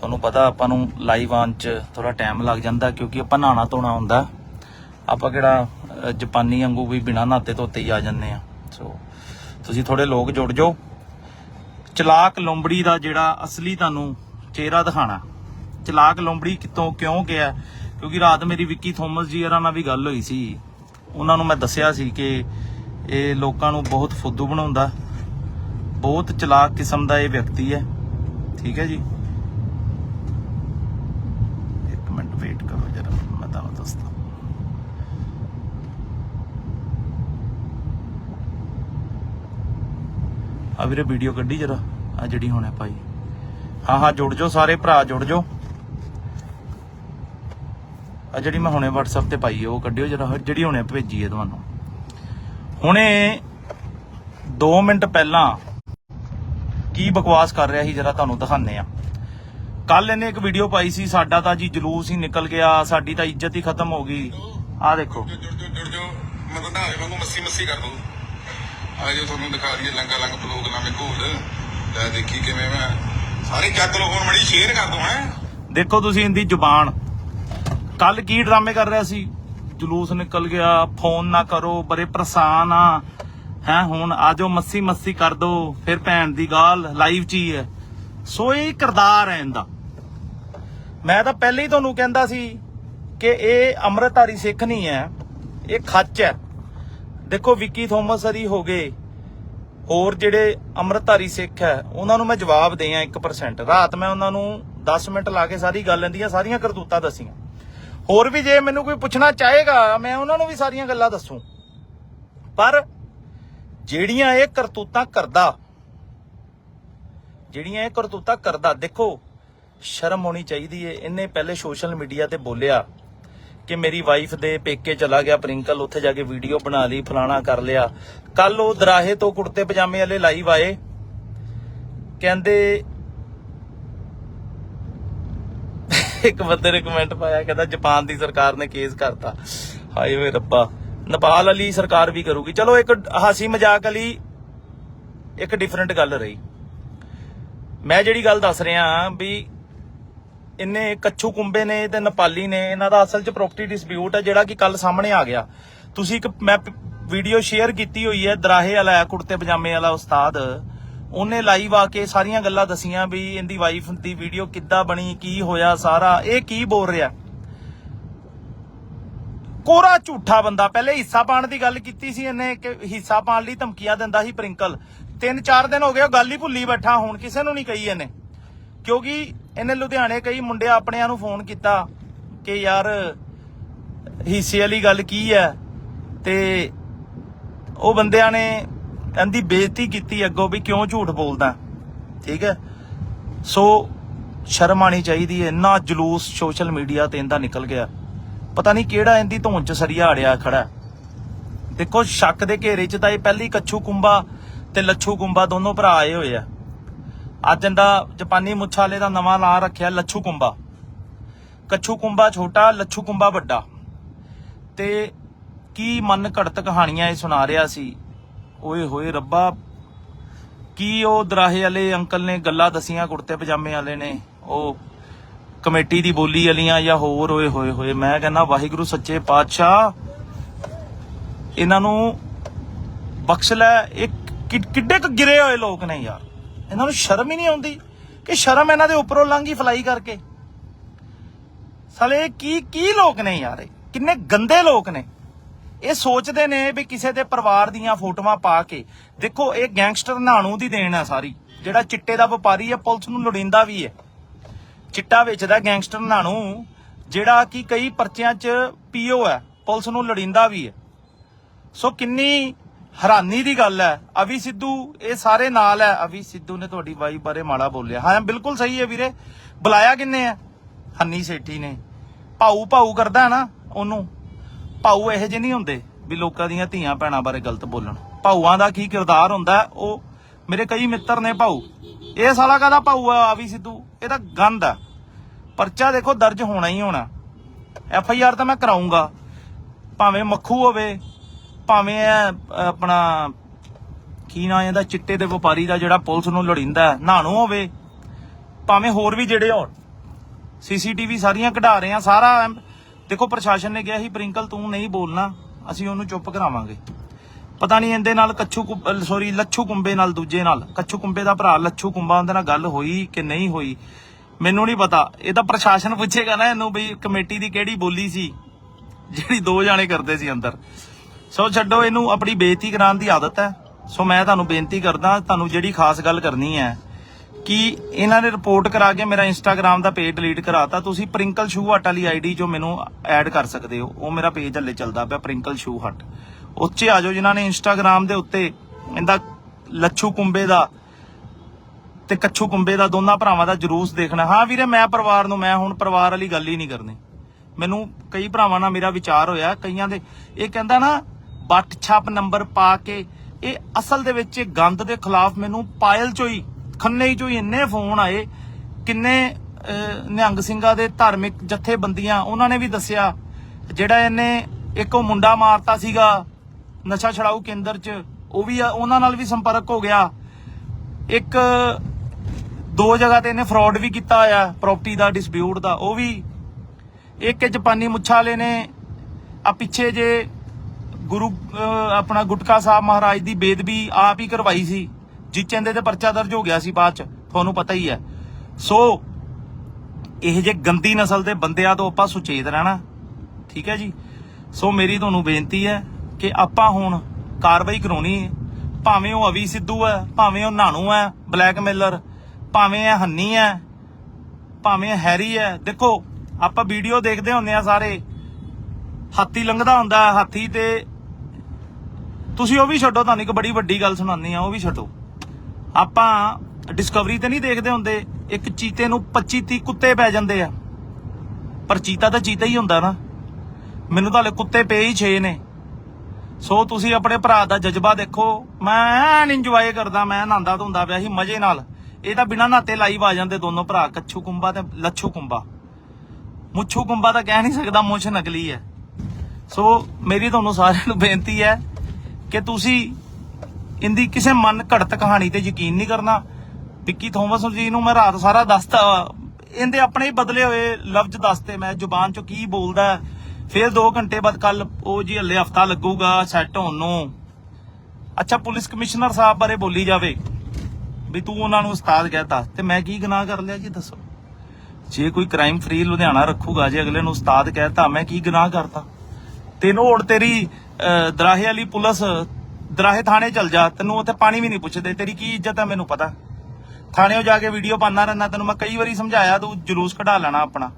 ਤੁਹਾਨੂੰ ਪਤਾ ਆਪਾਂ ਨੂੰ ਲਾਈਵ ਆਉਣ ਚ ਥੋੜਾ ਟਾਈਮ ਲੱਗ ਜਾਂਦਾ ਕਿਉਂਕਿ ਆਪਾਂ ਨਹਾਣਾ ਧੋਣਾ ਹੁੰਦਾ। ਆਪਾਂ ਕਿਹੜਾ ਅਹ, ਜਾਪਾਨੀ ਵਾਂਗੂ ਵੀ ਬਿਨਾਂ ਨਹਾਤੇ ਧੋਤੇ ਹੀ ਆ ਜੰਨੇ ਆ। ਸੋ ਤੁਸੀਂ ਥੋੜੇ ਲੋਕ ਜੁੜ ਜਾਓ। ਚਲਾਕ ਲੋਂਬੜੀ ਦਾ ਜਿਹੜਾ ਅਸਲੀ ਤੁਹਾਨੂੰ ਚਿਹਰਾ ਦਿਖਾਣਾ। ਚਲਾਕ ਲੋਂਬੜੀ ਕਿਤੋਂ ਕਿਉਂ ਗਿਆ? ਕਿਉਂਕਿ ਰਾਤ ਮੇਰੀ ਵਿੱਕੀ ਥੋਮਸ ਜੀ ਹਰਾਂ ਨਾਲ ਵੀ ਗੱਲ ਹੋਈ ਸੀ। ਉਹਨਾਂ ਨੂੰ ਮੈਂ ਦੱਸਿਆ ਸੀ ਕਿ ਇਹ ਲੋਕਾਂ ਨੂੰ ਬਹੁਤ ਫੁੱਦੂ ਬਣਾਉਂਦਾ। ਬਹੁਤ ਚਲਾਕ ਕਿਸਮ ਦਾ ਇਹ ਵਿਅਕਤੀ ਹੈ। ਠੀਕ ਹੈ ਜੀ ਇੱਕ ਮਿੰਟ ਵੇਟ ਕਰੋ ਜਰਾ ਮੈਂ ਤੁਹਾਨੂੰ ਦੱਸਦਾ ਆ ਵੀਰੇ ਵੀਡੀਓ ਕੱਢੀ ਜਰਾ, ਆ ਜਿਹੜੀ ਹੁਣੇ ਪਾਈ। ਹਾਂ ਹਾਂ ਜੁੜ ਜਾਓ ਸਾਰੇ ਭਰਾ, ਜੁੜ ਜਾਓ। ਆ ਜਿਹੜੀ ਮੈਂ ਹੁਣੇ WhatsApp ਤੇ ਪਾਈ ਉਹ ਕੱਢਿਓ ਜਰਾ, ਜਿਹੜੀ ਹੁਣੇ ਭੇਜੀ ਹੈ ਤੁਹਾਨੂੰ। ਹੁਣੇ 2 ਮਿੰਟ ਪਹਿਲਾਂ ਕੀ ਬਕਵਾਸ ਕਰ ਰਿਹਾ ਸੀ ਜਰਾ ਤੁਹਾਨੂੰ ਦਿਖਾਉਂਦੇ ਆ। ਕੱਲ ਇਹਨੇ ਇੱਕ ਵੀਡੀਓ ਪਾਈ ਸੀ, ਸਾਡਾ ਤਾਂ ਜੀ ਜਲੂਸ ਹੀ ਨਿਕਲ ਗਿਆ, ਸਾਡੀ ਤਾਂ ਇੱਜ਼ਤ ਹੀ ਖਤਮ ਹੋ ਗਈ। ਆ ਦੇਖੋ। ਜੁੜ ਜੁੜ ਜੁੜ ਜੋ ਮੈਂ ਤਾਂ ਵਾਂਗੂ ਮੱਸੀ ਮੱਸੀ ਕਰ ਦੂੰ ਆ ਤੁਹਾਨੂੰ ਦਿਖਾ ਦਈਏ ਲੰਗਾ ਲੰਗ ਬਲੋਗ ਨਾਮੇ ਘੋਲ ਲੈ ਦੇਖੀ ਕਿਵੇਂ ਮੈਂ। ਸਾਰੇ ਚੱਕ ਲੋ ਹੁਣ ਮੜੀ ਸ਼ੇਅਰ ਕਰ ਦੂੰ ਹੈ। ਦੇਖੋ ਤੁਸੀਂ ਇਹਦੀ ਜ਼ੁਬਾਨ। ਕੱਲ ਕੀ ਡਰਾਮੇ ਕਰ ਰਿਹਾ ਸੀ? ਜਲੂਸ ਨਿਕਲ ਗਿਆ, ਫੋਨ ਨਾ ਕਰੋ, ਬੜੇ ਪਰੇਸ਼ਾਨ ਆ। ਹੈ, ਹੁਣ ਆਜੋ, ਮੱਸੀ ਮੱਸੀ ਕਰ ਦੋ, ਫਿਰ ਭੈਣ ਦੀ ਗਾਲ ਲਾਈਵ ਚ ਹੀ ਹੈ। ਸੋ ਇਹ ਕਿਰਦਾਰ ਹੈ ਇਹਦਾ। ਮੈਂ ਤਾਂ ਪਹਿਲੇ ਹੀ ਤੁਹਾਨੂੰ ਕਹਿੰਦਾ ਸੀ ਕਿ ਇਹ ਅੰਮ੍ਰਿਤਧਾਰੀ ਸਿੱਖ ਨਹੀਂ ਹੈ, ਇਹ ਖੱਚ ਹੈ। ਦੇਖੋ ਵਿੱਕੀ ਥੋਮਸ ਹਰੀ ਹੋ ਗਏ। ਹੋਰ ਜਿਹੜੇ ਅੰਮ੍ਰਿਤਧਾਰੀ ਸਿੱਖ ਹੈ, ਉਹਨਾਂ ਨੂੰ ਮੈਂ ਜਵਾਬ ਦੇ 1% ਰਾਤ ਮੈਂ ਉਹਨਾਂ ਨੂੰ 10 ਮਿੰਟ ਲਾ ਕੇ ਸਾਰੀ ਗੱਲ ਦੀਆਂ ਸਾਰੀਆਂ ਕਰਤੂਤਾਂ ਦਸੀਆਂ। ਹੋਰ ਵੀ ਜੇ ਮੈਨੂੰ ਕੋਈ ਪੁੱਛਣਾ ਚਾਹੇਗਾ, ਮੈਂ ਉਹਨਾਂ ਨੂੰ ਵੀ ਸਾਰੀਆਂ ਗੱਲਾਂ ਦੱਸੂ। ਪਰ ਜਿਹੜੀਆਂ ਇਹ ਕਰਤੂਤਾਂ ਕਰਦਾ, ਜਿਹੜੀਆਂ ਇਹ ਕਰਤੂਤਾਂ ਕਰਦਾ, ਦੇਖੋ, ਸ਼ਰਮ ਹੋਣੀ ਚਾਹੀਦੀ ਏ। ਇਹਨੇ ਪਹਿਲੇ ਸੋਸ਼ਲ ਮੀਡੀਆ ਤੇ ਬੋਲਿਆ ਕਿ ਮੇਰੀ ਵਾਈਫ ਦੇ ਪੇਕੇ ਚਲਾ ਗਿਆ ਪ੍ਰਿੰਕਲ, ਉੱਥੇ ਜਾ ਕੇ ਵੀਡੀਓ ਬਣਾ ਲਈ, ਫਲਾਣਾ ਕਰ ਲਿਆ। ਕੱਲ ਉਹ ਦਰਾਹੇ ਤੋਂ ਕੁੜਤੇ ਪਜਾਮੇ ਵਾਲੇ ਲਾਈਵ ਆਏ। ਕਹਿੰਦੇ, ਇੱਕ ਬੰਦੇ ਨੇ ਕਮੈਂਟ ਪਾਇਆ, ਕਹਿੰਦਾ ਜਾਪਾਨ ਦੀ ਸਰਕਾਰ ਨੇ ਕੇਸ ਕਰਤਾ। ਹਾਏ ਓਏ ਰੱਬਾ। ਨੇਪਾਲ ਵਾਲੀ ਸਰਕਾਰ ਵੀ ਕਰੂਗੀ। ਚਲੋ ਇੱਕ ਹਾਸੀ ਮਜ਼ਾਕ ਵਾਲੀ ਇੱਕ ਡਿਫਰੈਂਟ ਗੱਲ ਰਹੀ। ਮੈਂ ਜਿਹੜੀ ਗੱਲ ਦੱਸ ਰਿਹਾ ਵੀ ਇੰਨੇ ਕੱਛੂ ਕੁੰਬੇ ਨੇ ਤੇ ਨੇਪਾਲੀ ਨੇ, ਇਹਨਾਂ ਦਾ ਅਸਲ 'ਚ ਪ੍ਰਾਪਰਟੀ ਡਿਸਪਿਊਟ ਹੈ ਜਿਹੜਾ ਕਿ ਕੱਲ ਸਾਹਮਣੇ ਆ ਗਿਆ। ਤੁਸੀਂ ਇੱਕ ਮੈਂ ਵੀਡੀਓ ਸ਼ੇਅਰ ਕੀਤੀ ਹੋਈ ਹੈ, ਦਰਾਹੇ ਵਾਲਾ, ਕੁੜਤੇ ਪਜਾਮੇ ਵਾਲਾ ਉਸਤਾਦ। ਉਹਨੇ ਲਾਈਵ ਆ ਕੇ ਸਾਰੀਆਂ ਗੱਲਾਂ ਦਸੀਆਂ ਵੀ ਇਹਦੀ ਵਾਈਫ ਦੀ ਵੀਡੀਓ ਕਿੱਦਾਂ ਬਣੀ, ਕੀ ਹੋਇਆ ਸਾਰਾ, ਇਹ ਕੀ ਬੋਲ ਰਿਹਾ? ਕੋਰਾ ਝੂਠਾ ਬੰਦਾ, ਪਹਿਲੇ ਹਿੱਸਾ ਪਾਣ ਦੀ ਗੱਲ ਕੀਤੀ ਸੀ ਇਹਨੇ, ਕਿ ਹਿੱਸਾ ਪਾਣ ਲਈ ਧਮਕੀਆਂ ਦਿੰਦਾ ਸੀ ਪ੍ਰਿੰਕਲ। ਤਿੰਨ ਚਾਰ ਦਿਨ ਹੋ ਗਏ, ਉਹ ਗੱਲ ਹੀ ਭੁੱਲੀ ਬੈਠਾ, ਹੁਣ ਕਿਸੇ ਨੂੰ ਨਹੀਂ ਕਹੀ ਇਹਨੇ। ਕਿਉਂਕਿ ਇਹਨੇ ਲੁਧਿਆਣੇ ਕਈ ਮੁੰਡਿਆਂ ਆਪਣਿਆਂ ਨੂੰ ਫੋਨ ਕੀਤਾ ਕਿ ਯਾਰ, ਹਿੱਸੇ ਵਾਲੀ ਗੱਲ ਕੀ ਹੈ? ਤੇ ਉਹ ਬੰਦਿਆਂ ਨੇ ਇਹਦੀ ਬੇਇੱਜ਼ਤੀ ਕੀਤੀ ਅੱਗੋਂ ਵੀ ਕਿਉਂ ਝੂਠ ਬੋਲਦਾ? ਠੀਕ ਹੈ? ਸੋ ਸ਼ਰਮ ਆਣੀ ਚਾਹੀਦੀ ਹੈ। ਇੰਨਾ ਜਲੂਸ ਸੋਸ਼ਲ ਮੀਡੀਆ ਤੇ ਇਹਦਾ ਨਿਕਲ ਗਿਆ। ਪਤਾ ਨਹੀਂ ਕਿਹੜਾ ਇਹਦੀ ਧੌਣ ਚ ਸਰੀਆ ਅੜਿਆ ਖੜਾ ਦੇਖੋ, ਸ਼ੱਕ ਦੇ ਘੇਰੇ 'ਚ ਤਾਂ ਇਹ ਪਹਿਲੀ ਕੱਛੂ ਕੁੰਬਾ ਤੇ ਲੱਛੂ ਕੁੰਬਾ ਦੋਨੋਂ ਭਰਾ ਆਏ ਹੋਏ ਆ। ਅੱਜ ਇਹਦਾ ਜਾਪਾਨੀ ਮੁੱਛਾਲੇ ਦਾ ਨਵਾਂ ਨਾਂ ਰੱਖਿਆ ਲੱਛੂ ਕੁੰਬਾ ਕੱਛੂ ਕੁੰਬਾ ਛੋਟਾ ਲੱਛੂ ਕੁੰਬਾ ਵੱਡਾ। ਤੇ ਕੀ ਮਨ ਘੜਤ ਕਹਾਣੀਆਂ ਇਹ ਸੁਣਾ ਰਿਹਾ ਸੀ? ਓਏ ਹੋਏ ਰੱਬਾ, ਕੀ ਉਹ ਦਰਾਹੇ ਵਾਲੇ ਅੰਕਲ ਨੇ ਗੱਲਾਂ ਦਸੀਆਂ ਕੁੜਤੇ ਪਜਾਮੇ ਵਾਲੇ ਨੇ? ਉਹ ਕਮੇਟੀ ਦੀ ਬੋਲੀ ਵਾਲੀਆਂ ਜਾਂ ਹੋਰ? ਓਏ ਹੋਏ ਹੋਏ, ਮੈਂ ਕਹਿੰਦਾ ਵਾਹਿਗੁਰੂ ਸੱਚੇ ਪਾਤਸ਼ਾਹ, ਇਹਨਾਂ ਨੂੰ ਬਖਸ਼ ਲੈ। ਇਹ ਕਿ- ਕਿੱਡੇ ਕੁ ਗਿਰੇ ਹੋਏ ਲੋਕ ਨੇ ਯਾਰ। ਇਹਨਾਂ ਨੂੰ ਸ਼ਰਮ ਹੀ ਨਹੀਂ ਆਉਂਦੀ ਕਿ ਸ਼ਰਮ ਇਹਨਾਂ ਦੇ ਉੱਪਰੋਂ ਲੰਘੀ ਫਲਾਈ ਕਰਕੇ। ਸਾਲੇ, ਇਹ ਕੀ ਕੀ ਲੋਕ ਨੇ ਯਾਰ ਇਹ? ਕਿੰਨੇ ਗੰਦੇ ਲੋਕ ਨੇ। ਇਹ ਸੋਚਦੇ ਨੇ ਵੀ ਕਿਸੇ ਦੇ ਪਰਿਵਾਰ ਦੀਆਂ ਫੋਟੋਆਂ ਪਾ ਕੇ, ਦੇਖੋ, ਇਹ ਗੈਂਗਸਟਰ ਨਾਣੂ ਦੀ ਦੇਣ ਹੈ ਸਾਰੀ। ਜਿਹੜਾ ਚਿੱਟੇ ਦਾ ਵਪਾਰੀ ਹੈ ਪੁਲਿਸ ਨੂੰ ਲੋੜੀਂਦਾ ਵੀ ਹੈ। ਚਿੱਟਾ ਵੇਚਦਾ ਗੈਂਗਸਟਰ ਨਾਣੂ, ਜਿਹੜਾ ਕਿ ਕਈ ਪਰਚਿਆਂ 'ਚ ਪੀਓ ਹੈ, ਪੁਲਿਸ ਨੂੰ ਲੋੜੀਂਦਾ ਵੀ ਹੈ। ਸੋ ਕਿੰਨੀ ਹੈਰਾਨੀ ਦੀ ਗੱਲ ਹੈ। ਅਵੀ ਸਿੱਧੂ, ਇਹ ਸਾਰੇ ਨਾਲ ਹੈ। ਅਵੀ ਸਿੱਧੂ ਨੇ ਤੁਹਾਡੀ ਵਾਈ ਬਾਰੇ ਮਾੜਾ ਬੋਲਿਆ। ਹਾਂ ਬਿਲਕੁਲ ਸਹੀ ਹੈ ਵੀਰੇ। ਬੁਲਾਇਆ ਕਿੰਨੇ ਆ ਹੰਨੀ ਸੇਠੀ ਨੇ। ਭਾਊ ਭਾਊ ਕਰਦਾ ਨਾ ਉਹਨੂੰ। ਭਾਊ ਇਹੋ ਜਿਹੇ ਨਹੀਂ ਹੁੰਦੇ ਵੀ ਲੋਕਾਂ ਦੀਆਂ ਧੀਆਂ ਭੈਣਾਂ ਬਾਰੇ ਗਲਤ ਬੋਲਣ। ਭਾਊਆਂ ਦਾ ਕੀ ਕਿਰਦਾਰ ਹੁੰਦਾ ਉਹ ਮੇਰੇ ਕਈ ਮਿੱਤਰ ਨੇ ਭਾਊ। ਇਹ ਸਾਲਾ ਕਾਹਦਾ ਭਾਊ ਆ ਅਵੀ ਸਿੱਧੂ? ਇਹ ਤਾਂ ਗੰਦ ਆ ਪਰਚਾ ਦੇਖੋ, ਦਰਜ ਹੋਣਾ ਹੀ ਹੋਣਾ। ਐਫ ਆਈ ਆਰ ਤਾਂ ਮੈਂ ਕਰਾਉਂਗਾ ਭਾਵੇਂ ਮੱਖੂ ਹੋਵੇ ਭਾਵੇਂ ਇਹ ਆਪਣਾ ਕੀ ਨਾਂ ਇਹਦਾ ਚਿੱਟੇ ਦੇ ਵਪਾਰੀ ਦਾ ਜਿਹੜਾ ਪੁਲਿਸ ਨੂੰ ਲੋੜੀਂਦਾ ਹੈ, ਹੋਵੇ ਭਾਵੇਂ ਹੋਰ ਵੀ ਜਿਹੜੇ ਹੋਣ। ਸੀਸੀਟੀਵੀ ਸਾਰੀਆਂ ਕਢਾ ਰਹੇ ਆ ਸਾਰਾ ਦੇਖੋ ਪ੍ਰਸ਼ਾਸਨ ਨੇ ਕਿਹਾ ਸੀ ਪ੍ਰਿੰਕਲ ਤੂੰ ਨਹੀਂ ਬੋਲਣਾ ਅਸੀਂ ਉਹਨੂੰ ਚੁੱਪ ਕਰਾਵਾਂਗੇ। ਪਤਾ ਨਹੀਂ ਇਹਦੇ ਨਾਲ ਕੱਛੂ ਸੌਰੀ ਲੱਛੂ ਕੁੰਬੇ ਨਾਲ ਦੂਜੇ ਨਾਲ। ਕੱਛੂ ਕੁੰਬੇ ਦਾ ਭਰਾ ਲੱਛੂ ਕੁੰਬਾ ਉਹਦੇ ਨਾਲ ਗੱਲ ਹੋਈ ਕਿ ਨਹੀਂ ਹੋਈ ਮੈਨੂੰ ਨਹੀਂ ਪਤਾ। ਇਹ ਤਾਂ ਪ੍ਰਸ਼ਾਸਨ ਪੁੱਛੇਗਾ ਨਾ ਇਹਨੂੰ ਬਈ ਕਮੇਟੀ ਦੀ ਕਿਹੜੀ ਬੋਲੀ ਸੀ ਜਿਹੜੀ ਦੋ ਜਾਣੇ ਕਰਦੇ ਸੀ ਅੰਦਰ। ਸੋ ਛੱਡੋ, ਇਹਨੂੰ ਆਪਣੀ ਬੇਇੱਜ਼ਤੀ ਕਰਾਉਣ ਦੀ ਆਦਤ ਹੈ। ਸੋ ਮੈਂ ਤੁਹਾਨੂੰ ਬੇਨਤੀ ਕਰਦਾ, ਤੁਹਾਨੂੰ ਜਿਹੜੀ ਖਾਸ ਗੱਲ ਕਰਨੀ ਹੈ ਕਿ ਇਹਨਾਂ ਨੇ ਰਿਪੋਰਟ ਕਰਾ ਕੇ ਮੇਰਾ ਇੰਸਟਾਗ੍ਰam ਦਾ ਪੇਜ ਡਿਲੀਟ ਕਰਾਤਾ। ਤੁਸੀਂ ਪ੍ਰਿੰਕਲ ਸ਼ੂ ਹਟ ਵਾਲੀ ਆਈਡੀ ਜੋ ਮੈਨੂੰ ਐਡ ਕਰ ਸਕਦੇ ਹੋ, ਉਹ ਮੇਰਾ ਪੇਜ ਹੱਲੇ ਚੱਲਦਾ ਪਿਆ, ਪ੍ਰਿੰਕਲ ਸ਼ੂ ਹਟ। ਉੱਚੇ ਆ ਜਾਓ ਜਿਨ੍ਹਾਂ ਨੇ ਇੰਸਟਾਗ੍ਰam ਦੇ ਉੱਤੇ ਇਹਦਾ ਲੱਛੂ ਕੁੰਬੇ ਦਾ ਤੇ ਕੱਛੂ ਕੁੰਬੇ ਦਾ ਦੋਨਾਂ ਭਰਾਵਾਂ ਦਾ ਜਲੂਸ ਦੇਖਣਾ। ਹਾਂ ਵੀਰੇ, ਮੈਂ ਪਰਿਵਾਰ ਨੂੰ, ਮੈਂ ਹੁਣ ਪਰਿਵਾਰ ਵਾਲੀ ਗੱਲ ਹੀ ਨਹੀਂ ਕਰਨੀ। ਮੈਨੂੰ ਕਈ ਭਰਾਵਾਂ ਨਾਲ ਮੇਰਾ ਵਿਚਾਰ ਹੋਇਆ, ਕਈਆਂ ਦੇ ਇਹ ਕਹਿੰਦਾ ਨਾ ਬੱਟ ਛਾਪ ਨੰਬਰ ਪਾ ਕੇ ਇਹ ਅਸਲ ਦੇ ਵਿੱਚ ਗੰਦ ਦੇ ਖਿਲਾਫ ਮੈਨੂੰ ਪਾਇਲ ਚੋਂ ਹੀ ਖੰਨੇ ਚੋਂ ਹੀ ਇੰਨੇ ਫੋਨ ਆਏ, ਕਿੰਨੇ ਨਿਹੰਗ ਸਿੰਘਾਂ ਦੇ ਧਾਰਮਿਕ ਜਥੇਬੰਦੀਆਂ, ਉਹਨਾਂ ਨੇ ਵੀ ਦੱਸਿਆ, ਜਿਹੜਾ ਇਹਨੇ ਇੱਕ ਉਹ ਮੁੰਡਾ ਮਾਰਤਾ ਸੀਗਾ, ਨਸ਼ਾ ਛਡਾਊ ਕੇਂਦਰ 'ਚ, ਉਹ ਵੀ ਉਹਨਾਂ ਨਾਲ ਵੀ ਸੰਪਰਕ ਹੋ ਗਿਆ। ਇੱਕ, ਦੋ ਜਗ੍ਹਾ ਤੇ ਇਹਨੇ ਫਰਾਡ ਵੀ ਕੀਤਾ ਹੋਇਆ ਪ੍ਰਾਪਰਟੀ ਦਾ ਡਿਸਪਿਊਟ ਦਾ, ਉਹ ਵੀ। ਇੱਕ ਇਹ ਜਾਪਾਨੀ ਮੁੱਛਾਂ ਵਾਲੇ ਨੇ, ਆ ਪਿੱਛੇ ਜੇ ਗੁਰੂ ਆਪਣਾ ਗੁਟਕਾ ਸਾਹਿਬ ਮਹਾਰਾਜ ਦੀ ਬੇਦਬੀ ਆਪ ਹੀ ਕਰਵਾਈ ਸੀ। ਜਿੱਚੇਂਦੇ ਤੇ ਪਰਚਾ ਦਰਜ ਹੋ ਗਿਆ ਸੀ ਬਾਅਦ ਚ, ਤੁਹਾਨੂੰ ਪਤਾ ਹੀ ਹੈ। ਸੋ, ਇਹ ਜੇ ਗੰਦੀ ਨਸਲ ਦੇ ਬੰਦਿਆਂ ਤੋਂ ਆਪਾਂ ਸੁਚੇਤ ਰਹਿਣਾ। ਠੀਕ ਹੈ ਜੀ? ਸੋ, ਮੇਰੀ ਤੁਹਾਨੂੰ ਬੇਨਤੀ ਹੈ ਕਿ ਆਪਾਂ ਹੁਣ ਕਾਰਵਾਈ ਕਰਾਉਣੀ ਹੈ। ਭਾਵੇਂ ਉਹ ਅਵੀ ਸਿੱਧੂ ਹੈ, ਭਾਵੇਂ ਉਹ ਨਾਨੂ ਹੈ ਬਲੈਕ ਬਲੈਕਮੇਲਰ, ਭਾਵੇਂ ਇਹ ਹੰਨੀ ਹੈ, ਭਾਵੇਂ ਇਹ ਹੈਰੀ ਹੈ। ਦੇਖੋ, ਆਪਾਂ ਵੀਡੀਓ ਦੇਖਦੇ ਹੁੰਦੇ ਆ ਸਾਰੇ। ਹਾਥੀ ਲੰਘਦਾ ਹੁੰਦਾ, ਹਾਥੀ ਤੇ ਤੁਸੀਂ ਉਹ ਵੀ ਛੱਡੋ, ਤੁਹਾਨੂੰ ਇੱਕ ਬੜੀ ਵੱਡੀ ਗੱਲ ਸੁਣਾਉਂਦੀ ਆ ਉਹ ਵੀ ਛੱਡੋ। ਆਪਾਂ ਡਿਸਕਵਰੀ ਤੇ ਨਹੀਂ ਦੇਖਦੇ ਹੁੰਦੇ, ਇੱਕ ਚੀਤੇ ਨੂੰ 25 30 ਕੁੱਤੇ ਪੈ ਜਾਂਦੇ ਆ। ਪਰ ਚੀਤਾ ਤਾਂ ਚੀਤਾ ਹੀ ਹੁੰਦਾ ਨਾ। ਮੈਨੂੰ ਤਾਂ ਹਲੇ ਕੁੱਤੇ ਪਏ ਹੀ 6 ਨੇ। ਸੋ ਤੁਸੀਂ ਆਪਣੇ ਭਰਾ ਦਾ ਜਜ਼ਬਾ ਦੇਖੋ। ਮੈਂ ਐਨ ਇੰਜੋਏ ਕਰਦਾ, ਮੈਂ ਨਹਾਉਂਦਾ ਧੁੰਦਾ ਪਿਆ ਸੀ ਮਜ਼ੇ ਨਾਲ। ਇਹ ਤਾਂ ਬਿਨਾਂ ਨਾਤੇ ਲਾਈਵ ਆ ਜਾਂਦੇ ਦੋਨੋਂ ਭਰਾ, ਕੱਛੂ ਕੁੰਬਾ ਤੇ ਲੱਛੂ ਕੁੰਬਾ। ਮੁੱਛੂ ਕੁੰਬਾ ਤਾਂ ਕਹਿ ਨਹੀਂ ਸਕਦਾ, ਮੁੱਛ ਨਕਲੀ ਹੈ। ਸੋ ਮੇਰੀ ਤੁਹਾਨੂੰ ਸਾਰਿਆਂ ਨੂੰ ਬੇਨਤੀ ਹੈ ਕਿ ਤੁਸੀਂ ਇੰਦੀ ਕਿਸੇ ਮਨ ਘੜਤ ਕਹਾਣੀ ਤੇ ਯਕੀਨ ਨਹੀਂ ਕਰਨਾ। ਵਿੱਕੀ ਥੋਮਸ ਜੀ ਨੂੰ ਮੈਂ ਰਾਤ ਸਾਰਾ ਦੱਸਤਾ। ਇਹਦੇ ਆਪਣੇ ਹੀ ਬਦਲੇ ਹੋਏ ਲਫ਼ਜ਼ ਦੱਸਤੇ ਮੈਂ, ਜ਼ੁਬਾਨ ਚੋਂ ਕੀ ਬੋਲਦਾ ਫਿਰ 2 ਘੰਟੇ ਬਾਅਦ ਕੱਲ ਉਹ ਜੀ ਹੱਲੇ ਹਫਤਾ ਲੱਗੂਗਾ ਸੈੱਟ ਹੋਣ ਨੂੰ। ਅੱਛਾ, ਪੁਲਿਸ ਕਮਿਸ਼ਨਰ ਸਾਹਿਬ ਬਾਰੇ ਬੋਲੀ ਜਾਵੇ। ਵੀ ਤੂੰ ਉਹਨਾਂ ਨੂੰ ਉਸਤਾਦ ਕਹਿਤਾ ਤੇ। ਮੈਂ ਕੀ ਗੁਨਾਹ ਕਰ ਲਿਆ ਜੀ, ਦੱਸੋ। ਜੇ ਕੋਈ ਕ੍ਰਾਈਮ ਫ੍ਰੀ ਲੁਧਿਆਣਾ ਰੱਖੂਗਾ, ਜੇ ਅਗਲੇ ਨੂੰ ਉਸਤਾਦ ਕਹਿਤਾ ਮੈਂ ਕੀ ਗੁਨਾਹ ਕਰਤਾ? ਤੈਨੂੰ ਹੁਣ ਤੇਰੀ ਦਰਾਹੇ ਵਾਲੀ ਪੁਲਿਸ ਦਰਾਹੇ ਥਾਣੇ ਚਲ ਜਾ, ਤੈਨੂੰ ਉੱਥੇ ਪਾਣੀ ਵੀ ਨਹੀਂ ਪੁੱਛਦੇ, ਤੇਰੀ ਕੀ ਇੱਜ਼ਤ ਹੈ ਮੈਨੂੰ ਪਤਾ। ਥਾਣੇੋਂ ਜਾ ਕੇ ਵੀਡੀਓ ਪਾਣਾ ਰਹਿਣਾ ਤੈਨੂੰ ਮੈਂ ਕਈ ਵਾਰੀ ਸਮਝਾਇਆ, ਤੂੰ ਜਲੂਸ ਕਢਾ ਲੈਣਾ ਆਪਣਾ।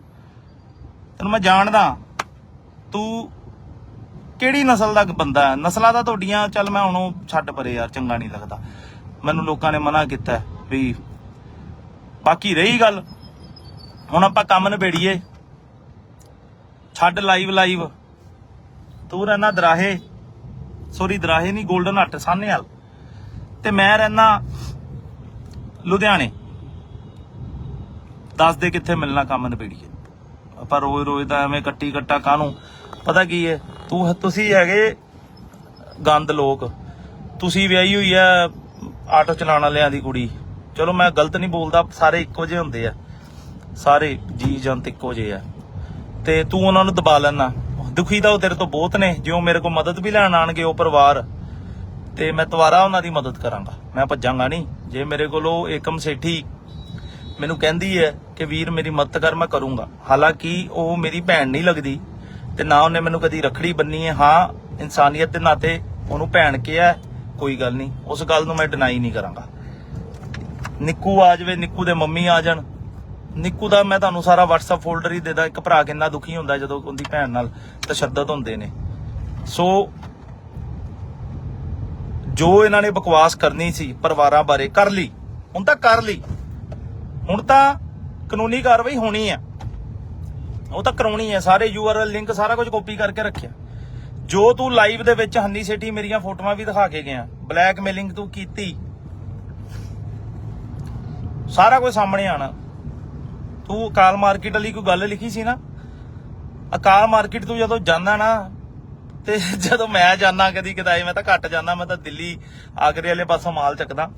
ਤੈਨੂੰ ਮੈਂ ਜਾਣਦਾ, ਤੂੰ ਕਿਹੜੀ ਨਸਲ ਦਾ ਬੰਦਾ ਹੈ? ਨਸਲਾਂ ਦਾ ਤੁਹਾਡੀਆਂ, ਚੱਲ ਮੈਂ ਹੁਣ ਉਹ ਛੱਡ ਪਰੇ ਯਾਰ, ਚੰਗਾ ਨਹੀਂ ਲੱਗਦਾ। ਮੈਨੂੰ ਲੋਕਾਂ ਨੇ ਮਨਾ ਕੀਤਾ ਵੀ ਬਾਕੀ ਰਹੀ ਗੱਲ, ਹੁਣ ਆਪਾਂ ਕੰਮ ਨਿਬੇੜੀਏ। ਛੱਡ ਲਾਈਵ ਲਾਈਵ ਤੂੰ ਰਹਿਣਾ ਦਰਾਹੇ। ਸੋਰੀ ਦਰਾਹੇ ਨਹੀਂ 골ਡਨ ਹੱਟ ਸਾਹਨੇਵਾਲ ਤੇ ਮੈਂ ਰਹਿਣਾ ਲੁਧਿਆਣੇ। ਦੱਸ ਦੇ ਕਿੱਥੇ ਮਿਲਣਾ ਕੰਮ ਨਿਬੇੜੀਏ। ਆਪਾਂ ਰੋਜ਼ ਰੋਜ਼ ਦਾ ਐਵੇਂ ਕੱਟੀ ਕੱਟਾ ਕਾਹਨੂੰ? ਪਤਾ ਕੀ ਹੈ ਤੂੰ ਤੁਸੀਂ ਹੈਗੇ ਗੰਦ ਲੋਕ। ਤੁਸੀਂ ਵਿਆਹੀ ਹੋਈ ਆ ਆਟੋ ਚਲਾਉਣ ਵਾਲਿਆਂ ਦੀ ਕੁੜੀ। ਚਲੋ ਮੈਂ ਗਲਤ ਨਹੀਂ ਬੋਲਦਾ, ਸਾਰੇ ਇੱਕੋ ਜਿਹੇ ਹੁੰਦੇ ਆ। ਸਾਰੇ ਜੀ ਜੰਤ ਇੱਕੋ ਜਿਹੇ ਆ। ਤੇ ਤੂੰ ਉਹਨਾਂ ਨੂੰ ਦਬਾ ਲੈਣਾ ਦੁਖੀ ਤਾਂ ਉਹ ਤੇਰੇ ਤੋਂ ਬਹੁਤ ਨੇ ਜਿਉਂ ਮੇਰੇ ਕੋਲ ਮਦਦ ਵੀ ਲੈਣ ਆਣਗੇ ਉਹ ਪਰਿਵਾਰ, ਤੇ ਮੈਂ ਦੁਬਾਰਾ ਉਹਨਾਂ ਦੀ ਮਦਦ ਕਰਾਂਗਾ। ਮੈਂ ਭੱਜਾਂਗਾ ਨਹੀਂ। ਜੇ ਮੇਰੇ ਕੋਲ ਉਹ ਏਕਮ ਸੇਠੀ ਮੈਨੂੰ ਕਹਿੰਦੀ ਹੈ ਕਿ ਵੀਰ ਮੇਰੀ ਮਦਦ ਕਰ, ਮੈਂ ਕਰੂੰਗਾ। ਹਾਲਾਂਕਿ ਉਹ ਮੇਰੀ ਭੈਣ ਨਹੀਂ ਲੱਗਦੀ, ਤੇ ਨਾ ਉਹਨੇ ਮੈਨੂੰ ਕਦੀ ਰਖੜੀ ਬੰਨੀ ਹੈ। ਹਾਂ, ਇਨਸਾਨੀਅਤ ਦੇ ਨਾਤੇ ਉਹਨੂੰ ਭੈਣ ਕਿਹਾ ਕੋਈ ਗੱਲ ਨਹੀਂ। ਉਸ ਗੱਲ ਨੂੰ ਮੈਂ ਡਿਨਾਈ ਨਹੀਂ ਕਰਾਂਗਾ। ਨਿੱਕੂ ਆ ਜਾਵੇ, ਨਿੱਕੂ ਦੇ ਮੰਮੀ ਆ ਜਾਣ। ਨਿੱਕੂ ਦਾ ਮੈਂ ਤੁਹਾਨੂੰ ਸਾਰਾ WhatsApp ਫੋਲਡਰ ਹੀ ਦੇਦਾ ਇੱਕ ਭਰਾ ਕਿੰਨਾ ਦੁਖੀ ਹੁੰਦਾ ਜਦੋਂ ਉਹਦੀ ਭੈਣ ਨਾਲ ਤਸ਼ੱਦਦ ਹੁੰਦੇ ਨੇ। ਸੋ ਜੋ ਇਹਨਾਂ ਨੇ ਬਕਵਾਸ ਕਰਨੀ ਸੀ ਪਰਿਵਾਰਾਂ ਬਾਰੇ, ਕਰ ਲਈ। ਹੁਣ ਤਾਂ ਕਰ ਲਈ। ਹੁਣ ਤਾਂ ਕਾਨੂੰਨੀ ਕਾਰਵਾਈ ਹੋਣੀ ਆ। ਉਹ ਤਾਂ ਕਰਾਉਣੀ ਹੈ ਸਾਰੇ URL ਲਿੰਕ ਸਾਰਾ ਕੁਝ ਕਾਪੀ ਕਰਕੇ ਰੱਖਿਆ। ਜੋ ਤੂੰ ਲਾਈਵ ਦੇ ਵਿੱਚ ਹੰਨੀ ਸਿਟੀ ਮੇਰੀਆਂ ਫੋਟੋਆਂ ਵੀ ਦਿਖਾ ਕੇ ਗਿਆ। ਬਲੈਕਮੇਲਿੰਗ ਤੂੰ ਕੀਤੀ। ਸਾਰਾ ਕੁਝ ਸਾਹਮਣੇ ਆਣਾ ਤੂੰ ਅਕਾਲ ਮਾਰਕੀਟ ਵਾਲੀ ਕੋਈ ਗੱਲ ਲਿਖੀ ਸੀ ਨਾ? ਅਕਾਲ ਮਾਰਕੀਟ ਤੂੰ ਜਦੋਂ ਜਾਂਦਾ ਨਾ, ਤੇ ਜਦੋਂ ਮੈਂ ਜਾਣਾ ਕਦੀ ਕਦਾਈ, ਮੈਂ ਤਾਂ ਘੱਟ ਜਾਂਦਾ, ਮੈਂ ਤਾਂ ਦਿੱਲੀ ਆਗਰੇ ਵਾਲੇ ਪਾਸੋਂ ਮਾਲ ਚੱਕਦਾ।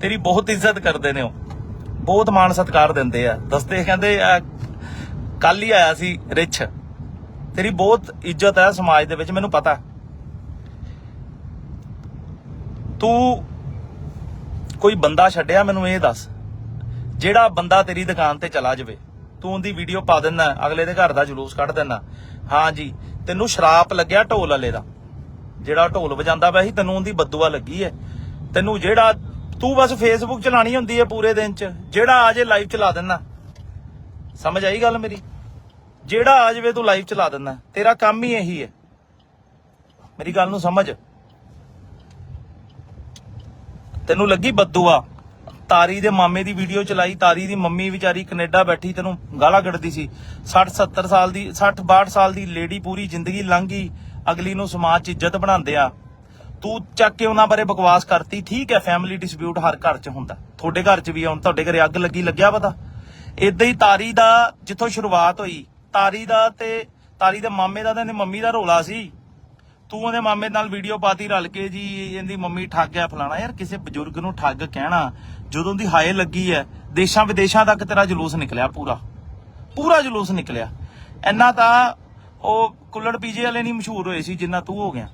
ਤੇਰੀ ਬਹੁਤ ਇੱਜ਼ਤ ਕਰਦੇ ਨੇ ਉਹ। ਬਹੁਤ ਮਾਣ ਸਤਿਕਾਰ ਦਿੰਦੇ ਆ। ਦੱਸਦੇ ਕਹਿੰਦੇ ਕੱਲ ਹੀ ਆਇਆ ਸੀ ਰਿਚ ਤੇਰੀ ਬਹੁਤ ਇੱਜ਼ਤ ਹੈ ਸਮਾਜ ਦੇ ਵਿੱਚ, ਮੈਨੂੰ ਪਤਾ। ਤੂੰ ਕੋਈ ਬੰਦਾ ਛੱਡਿਆ, ਮੈਨੂੰ ਇਹ ਦੱਸ। ਜਿਹੜਾ ਬੰਦਾ ਤੇਰੀ ਦੁਕਾਨ ਤੇ ਚਲਾ ਜਾਵੇ, ਤੂੰ ਉਹਦੀ ਵੀਡੀਓ ਪਾ ਦਿੰਦਾ ਅਗਲੇ ਦੇ ਘਰ ਦਾ ਜਲੂਸ ਕੱਢ ਦਿੰਦਾ ਹਾਂ ਜੀ, ਤੈਨੂੰ ਸ਼ਰਾਪ ਲੱਗਿਆ ਢੋਲ ਵਾਲੇ ਦਾ। ਜਿਹੜਾ ਢੋਲ ਵਜਾਉਂਦਾ ਪਿਆ ਸੀ, ਤੈਨੂੰ ਉਹਦੀ ਬਦਦੁਆ ਲੱਗੀ ਹੈ ਤੈਨੂੰ ਜਿਹੜਾ, ਤੂੰ ਬਸ ਫੇਸਬੁੱਕ ਚਲਾਣੀ ਹੁੰਦੀ ਹੈ ਪੂਰੇ ਦਿਨ ਚ, ਜਿਹੜਾ ਆ ਜੇ ਲਾਈਵ ਚਲਾ ਦਿੰਦਾ ਸਮਝ ਆਈ ਗੱਲ ਮੇਰੀ? ਜਿਹੜਾ ਆ ਜਾਵੇ ਤੂੰ ਲਾਈਵ ਚਲਾ ਦਿੰਦਾ ਤੇਰਾ ਕੰਮ ਹੀ ਇਹੀ ਹੈ ਮੇਰੀ ਗੱਲ ਨੂੰ ਸਮਝ। ਤੈਨੂੰ ਲੱਗੀ ਬਦਦੁਆ। ਤਾਰੀ ਦੇ ਮਾਮੇ ਦੀ ਵੀਡੀਓ ਚਲਾਈ, ਤਾਰੀ ਦੀ ਮੰਮੀ ਵਿਚਾਰੀ ਕੈਨੇਡਾ ਬੈਠੀ, ਤੈਨੂੰ ਗਾਲਾਂ ਕੱਢਦੀ ਸੀ। 60 70 ਸਾਲ ਦੀ 60 62 ਸਾਲ ਦੀ ਲੇਡੀ ਪੂਰੀ ਜ਼ਿੰਦਗੀ ਲੰਘੀ ਅਗਲੀ ਨੂੰ ਸਮਾਜ 'ਚ ਇੱਜ਼ਤ ਬਣਾਉਂਦੇ ਆ। ਤੂੰ ਚੱਕ ਕੇ ਉਹਨਾਂ ਬਾਰੇ ਬਕਵਾਸ ਕਰਤੀ, ਠੀਕ ਹੈ ਫੈਮਿਲੀ ਡਿਸਪਿਊਟ ਹਰ ਘਰ 'ਚ ਹੁੰਦਾ। ਤੁਹਾਡੇ ਘਰ 'ਚ ਵੀ ਹੁਣ ਤੁਹਾਡੇ ਘਰੇ ਅੱਗ ਲੱਗੀ, ਲੱਗਿਆ ਪਤਾ? ਇਦਾਂ ਹੀ ਤਾਰੀ ਦਾ ਜਿੱਥੋਂ ਸ਼ੁਰੂਆਤ ਹੋਈ, ਤਾਰੀ ਦਾ ਤੇ ਤਾਰੀ ਦੇ ਮਾਮੇ ਦਾ ਤੇ ਇਹਦੀ ਮੰਮੀ ਦਾ ਰੋਲਾ ਸੀ। ਤੂੰ ਉਹਦੇ ਮਾਮੇ ਨਾਲ ਵੀਡੀਓ ਪਾਤੀ ਰਲ ਕੇ ਜੀ, ਇਹਦੀ ਮੰਮੀ ਠੱਗ ਗਿਆ ਫਲਾਣਾ, ਯਾਰ ਕਿਸੇ ਬਜ਼ੁਰਗ ਨੂੰ ਠੱਗ ਕਹਿਣਾ। ਜਦੋਂ ਦੀ ਹਾਏ ਲੱਗੀ ਹੈ ਦੇਸ਼ਾਂ ਵਿਦੇਸ਼ਾਂ ਤੱਕ ਤੇਰਾ ਜਲੂਸ ਨਿਕਲਿਆ ਪੂਰਾ। ਪੂਰਾ ਜਲੂਸ ਨਿਕਲਿਆ। ਇੰਨਾ ਤਾਂ ਉਹ ਕੁੱਲੜ ਪੀਜੇ ਵਾਲੇ ਨਹੀਂ ਮਸ਼ਹੂਰ ਹੋਏ ਸੀ ਜਿੰਨਾ ਤੂੰ ਹੋ ਗਿਆ।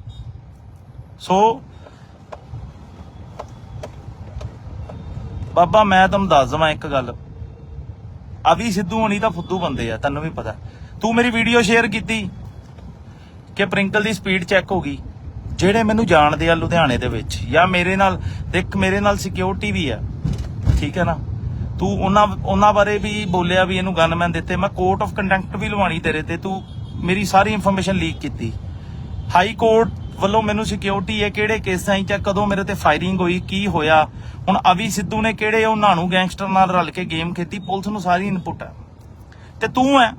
ਸੋ ਬਾਬਾ, ਮੈਂ ਤੁਹਾਨੂੰ ਦੱਸ ਦਵਾਂ ਇੱਕ ਗੱਲ। ਅਭੀ ਸਿੱਧੂ ਹੋਣੀ ਤਾਂ ਫੁੱਦੂ ਬੰਦੇ ਆ, ਤੈਨੂੰ ਵੀ ਪਤਾ। ਤੂੰ ਮੇਰੀ ਵੀਡੀਓ ਸ਼ੇਅਰ ਕੀਤੀ ਕਿ ਪ੍ਰਿੰਕਲ ਦੀ ਸਪੀਡ ਚੈੱਕ ਹੋ ਗਈ। ਜਿਹੜੇ ਮੈਨੂੰ ਜਾਣਦੇ ਆ ਲੁਧਿਆਣੇ ਦੇ ਵਿੱਚ ਜਾਂ ਮੇਰੇ ਨਾਲ, ਦੇਖ ਮੇਰੇ ਨਾਲ ਸਿਕਿਉਰਿਟੀ ਵੀ ਆ। ਠੀਕ ਹੈ ਨਾ? ਤੂੰ ਉਹਨਾਂ ਉਹਨਾਂ ਬਾਰੇ ਵੀ ਬੋਲਿਆ ਵੀ ਇਹਨੂੰ ਗਨਮੈਨ ਦਿੱਤੇ। ਮੈਂ ਕੋਰਟ ਆਫ ਕੰਡਕਟ ਵੀ ਲਵਾਣੀ ਤੇਰੇ ਤੇ। ਤੂੰ ਮੇਰੀ ਸਾਰੀ ਇਨਫੋਰਮੇਸ਼ਨ ਲੀਕ ਕੀਤੀ। ਹਾਈ ਕੋਰਟ ਵੱਲੋਂ ਮੈਨੂੰ ਸਿਕਿਉਰਿਟੀ ਹੈ ਕਿਹੜੇ ਕੇਸਾਂ 'ਚ ਕਦੋਂ ਮੇਰੇ ਤੇ ਫਾਇਰਿੰਗ ਹੋਈ, ਕੀ ਹੋਇਆ? ਹੁਣ ਅਵੀ ਸਿੱਧੂ ਨੇ ਕਿਹੜੇ ਉਹਨਾਂ ਨੂੰ ਗੈਂਗਸਟਰ ਨਾਲ ਰਲ ਕੇ ਗੇਮ ਖੇਤੀ ਪੁਲਿਸ ਨੂੰ ਸਾਰੀ ਇਨਪੁਟ ਹੈ। ਤੇ ਤੂੰ ਹੈ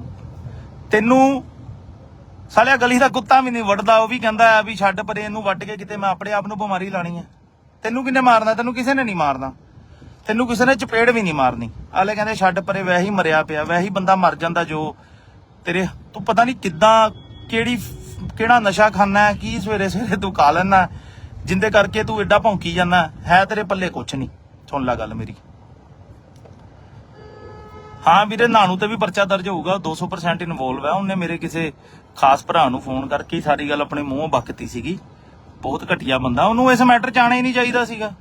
ਤੈਨੂੰ ਸਾਲਿਆ ਗਲੀ ਦਾ ਕੁੱਤਾ ਵੀ ਨਹੀਂ ਵੱਢਦਾ। ਉਹ ਵੀ ਕਹਿੰਦਾ ਹੈ ਵੀ ਛੱਡ, ਪਰੇ ਇਹਨੂੰ ਵੱਢ ਕੇ ਕਿਤੇ ਮੈਂ ਆਪਣੇ ਆਪ ਨੂੰ ਬਿਮਾਰੀ ਲਾਣੀ ਹੈ। ਤੈਨੂੰ ਕਿੰਨੇ ਮਾਰਨਾ? ਤੈਨੂੰ ਕਿਸੇ ਨੇ ਨਹੀਂ ਮਾਰਨਾ। ਤੈਨੂੰ ਕਿਸੇ ਨੇ ਚਪੇੜ ਵੀ ਨਹੀਂ ਮਾਰਨੀ। ਆਲੇ ਕਹਿੰਦੇ, ਛੱਡ ਪਰੇ ਵੈਸੇ ਹੀ ਮਰਿਆ ਪਿਆ ਵੈਸੇ ਹੀ ਬੰਦਾ ਮਰ ਜਾਂਦਾ ਜੋ ਤੇਰੇ ਤੂੰ ਪਤਾ ਨਹੀਂ ਕਿੱਦਾਂ, ਕਿਹੜੀ ਕਿਹੜਾ ਨਸ਼ਾ ਖਾਨਾ ਕੀ ਸਵੇਰੇ ਸਵੇਰੇ ਤੂੰ ਖਾ ਲੈਣਾ ਜਿੰਦੇ ਕਰਕੇ ਤੂੰ ਐਡਾ ਭੌਂਕੀ ਜਾਂਦਾ ਹੈ। ਤੇਰੇ ਪੱਲੇ ਕੁਛ ਨਹੀਂ। ਸੁਣ ਲੈ ਗੱਲ ਮੇਰੀ। ਹਾਂ ਵੀਰੇ, ਨਾਨੂ ਤੇ ਵੀ ਪਰਚਾ ਦਰਜ ਹੋਊਗਾ, ਉਹ 200% ਇਨਵੋਲਵ ਹੈ। ਉਹਨੇ ਮੇਰੇ ਕਿਸੇ ਖਾਸ ਭਰਾ ਨੂੰ ਫੋਨ ਕਰਕੇ ਸਾਰੀ ਗੱਲ ਆਪਣੇ ਮੂੰਹੋਂ ਬਕਤੀ ਸੀਗੀ। ਬਹੁਤ ਘਟੀਆ ਬੰਦਾ। ਉਹਨੂੰ ਇਸ ਮੈਟਰ ਚ ਆਣਾ ਹੀ ਨਹੀਂ ਚਾਹੀਦਾ ਸੀਗਾ।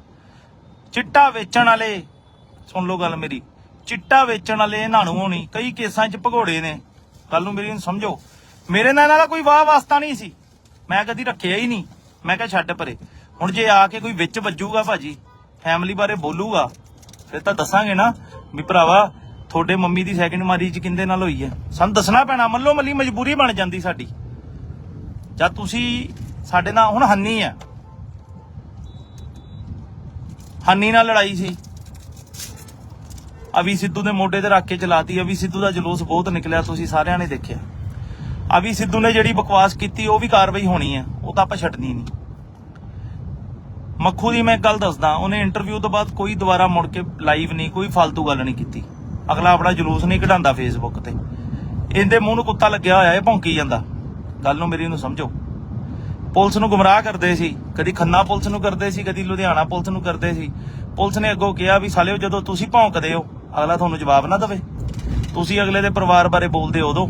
ਚਿੱਟਾ ਵੇਚਣ ਵਾਲੇ, ਸੁਣ ਲਓ ਗੱਲ ਮੇਰੀ, ਚਿੱਟਾ ਵੇਚਣ ਵਾਲੇ ਨਾਨੂ ਹੋਣੀ, ਕਈ ਕੇਸਾਂ 'ਚ ਭਗੋੜੇ ਨੇ। ਗੱਲ ਨੂੰ ਮੇਰੀ ਨੂੰ ਸਮਝੋ। ਮੇਰੇ ਨਾਲ ਇਹਨਾਂ ਦਾ ਕੋਈ ਵਾਹ ਵਾਸਤਾ ਨਹੀਂ ਸੀ। ਮੈਂ ਕਦੀ ਰੱਖਿਆ ਹੀ ਨਹੀਂ। ਮੈਂ ਕਿਹਾ ਛੱਡ ਪਰੇ। ਹੁਣ ਜੇ ਆ ਕੇ ਕੋਈ ਵਿੱਚ ਵੱਜੂਗਾ ਭਾਜੀ ਫੈਮਿਲੀ ਬਾਰੇ ਬੋਲੂਗਾ, ਫਿਰ ਤਾਂ ਦੱਸਾਂਗੇ ਨਾ ਵੀ ਭਰਾਵਾ, ਤੁਹਾਡੇ ਮੰਮੀ ਦੀ ਸੈਕਿੰਡ ਮੈਰਿਜ ਕਿੰਦੇ ਨਾਲ ਹੋਈ ਹੈ? ਸਾਨੂੰ ਦੱਸਣਾ ਪੈਣਾ ਮੱਲੋ ਮੱਲੀ ਮਜਬੂਰੀ ਬਣ ਜਾਂਦੀ ਸਾਡੀ। ਜਦ ਤੁਸੀਂ ਸਾਡੇ ਨਾਲ ਹੁਣ ਹੰਨੀ ਆ ਹੰਨੀ ਨਾਲ ਲੜਾਈ ਸੀ। ਅਵੀ ਸਿੱਧੂ ਦੇ ਮੋਢੇ ਤੇ ਰੱਖ ਕੇ ਚਲਾਤੀ। ਅਵੀ ਸਿੱਧੂ ਦਾ ਜਲੂਸ ਬਹੁਤ ਨਿਕਲਿਆ, ਤੁਸੀਂ ਸਾਰਿਆਂ ਨੇ ਦੇਖਿਆ। ਅਵੀ ਸਿੱਧੂ ਨੇ ਜਿਹੜੀ ਬਕਵਾਸ ਕੀਤੀ, ਉਹ ਵੀ ਕਾਰਵਾਈ ਹੋਣੀ ਹੈ। ਉਹ ਤਾਂ ਆਪਾਂ ਛੱਡਣੀ ਨਹੀਂ। ਮੱਖੂ ਦੀ ਮੈਂ ਇੱਕ ਗੱਲ ਦੱਸਦਾ, ਉਹਨੇ ਇੰਟਰਵਿਊ ਤੋਂ ਬਾਅਦ ਕੋਈ ਦੁਬਾਰਾ ਮੁੜ ਕੇ ਲਾਈਵ ਨਹੀਂ, ਕੋਈ ਫालतू ਗੱਲ ਨਹੀਂ ਕੀਤੀ। ਅਗਲਾ ਆਪਣਾ ਜਲੂਸ ਨਹੀਂ ਕਢਾਉਂਦਾ ਫੇਸਬੁੱਕ ਤੇ। ਇਹਦੇ ਮੂੰਹ ਨੂੰ ਕੁੱਤਾ ਲੱਗਿਆ ਹੋਇਆ, ਇਹ ਭੌਂਕੀ ਜਾਂਦਾ। ਗੱਲ ਨੂੰ ਮੇਰੀ ਨੂੰ ਸਮਝੋ। ਪੁਲਿਸ ਨੂੰ ਗੁੰਮਰਾਹ ਕਰਦੇ ਸੀ, ਕਦੀ ਖੰਨਾ ਪੁਲਿਸ ਨੂੰ ਕਰਦੇ ਸੀ, ਕਦੀ ਲੁਧਿਆਣਾ ਪੁਲਿਸ ਨੂੰ ਕਰਦੇ ਸੀ। ਪੁਲਿਸ ਨੇ ਅੱਗੋਂ ਕਿਹਾ ਵੀ ਸਾਲਿਓ ਜਦੋਂ ਤੁਸੀਂ ਭੌਂਕਦੇ ਹੋ, ਅਗਲਾ ਤੁਹਾਨੂੰ ਜਵਾਬ ਨਾ ਦੇਵੇ। ਤੁਸੀਂ ਅਗਲੇ ਦੇ ਪਰਿਵਾਰ ਬਾਰੇ ਬੋਲਦੇ ਹੋ ਉਦੋਂ।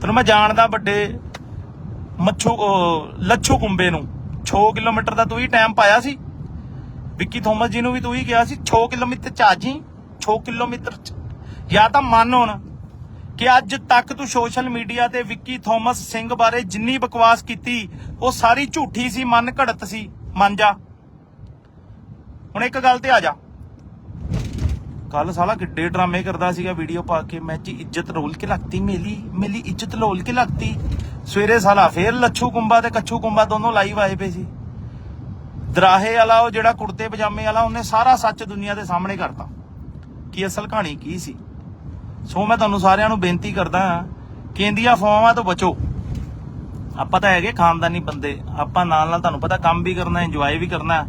ਤੈਨੂੰ ਮੈਂ ਜਾਣਦਾ ਵੱਡੇ ਮੱਛੂ, ਅਹ, ਲੱਛੂ ਕੁੰਬੇ ਨੂੰ। 6 ਕਿਲੋਮੀਟਰ ਦਾ ਤੂੰ ਹੀ ਟਾਈਮ ਪਾਇਆ ਸੀ। ਵਿੱਕੀ ਥੋਮਸ ਜੀ ਨੂੰ ਵੀ ਤੂੰ ਹੀ ਕਿਹਾ ਸੀ 6 ਕਿਲੋਮੀਟਰ ਚ ਆ ਜੀ 6 ਕਿਲੋਮੀਟਰ ਚ। ਜਾਂ ਤਾਂ ਮੰਨ ਹੁਣ। ਕਿ ਅੱਜ ਤੱਕ ਤੂੰ ਸੋਸ਼ਲ ਮੀਡੀਆ ਤੇ ਵਿੱਕੀ ਥੋਮਸ ਸਿੰਘ ਬਾਰੇ ਜਿੰਨੀ ਬਕਵਾਸ ਕੀਤੀ, ਉਹ ਸਾਰੀ ਝੂਠੀ ਸੀ, ਮਨ ਘੜਤ ਸੀ, ਮੰਨ ਜਾ। ਹੁਣ ਇੱਕ ਗੱਲ ਤੇ ਆ ਜਾ। ਕੱਲ ਸਾਲਾ ਕਿੱਡੇ ਡਰਾਮੇ ਕਰਦਾ ਸੀਗਾ ਵੀਡੀਓ ਪਾ ਕੇ, ਮੈਂ ਜੀ ਇੱਜ਼ਤ ਰੋਲ ਕੇ ਲੱਗਤੀ, ਮੇਲੀ ਮੇਲੀ ਇੱਜ਼ਤ ਰੋਲ ਕੇ ਲੱਗਤੀ। ਸਵੇਰੇ ਸਾਲਾ ਫੇਰ ਲੱਛੂ ਕੁੰਬਾ ਤੇ ਕੱਛੂ ਕੁੰਬਾ ਦੋਨੋਂ ਲਾਈਵ ਆਏ ਪਏ ਸੀ। ਦਰਾਹੇ ਵਾਲਾ, ਉਹ ਜਿਹੜਾ ਕੁੜਤੇ ਪਜਾਮੇ ਵਾਲਾ, ਉਹਨੇ ਸਾਰਾ ਸੱਚ ਦੁਨੀਆ ਦੇ ਸਾਹਮਣੇ ਕਰਤਾ। ਕਿ ਅਸਲ ਕਹਾਣੀ ਕੀ ਸੀ? ਸੋ ਮੈਂ ਤੁਹਾਨੂੰ ਸਾਰਿਆਂ ਨੂੰ ਬੇਨਤੀ ਕਰਦਾ ਹਾਂ ਕਿ ਇੰਦੀਆਂ ਫੋਮਾਂ ਤੋਂ ਬਚੋ। ਆਪਾਂ ਤਾਂ ਹੈਗੇ ਖਾਨਦਾਨੀ ਬੰਦੇ, ਆਪਾਂ ਨਾਲ ਨਾਲ ਤੁਹਾਨੂੰ ਪਤਾ ਕੰਮ ਵੀ ਕਰਨਾ ਇੰਜੋਏ ਵੀ ਕਰਨਾ,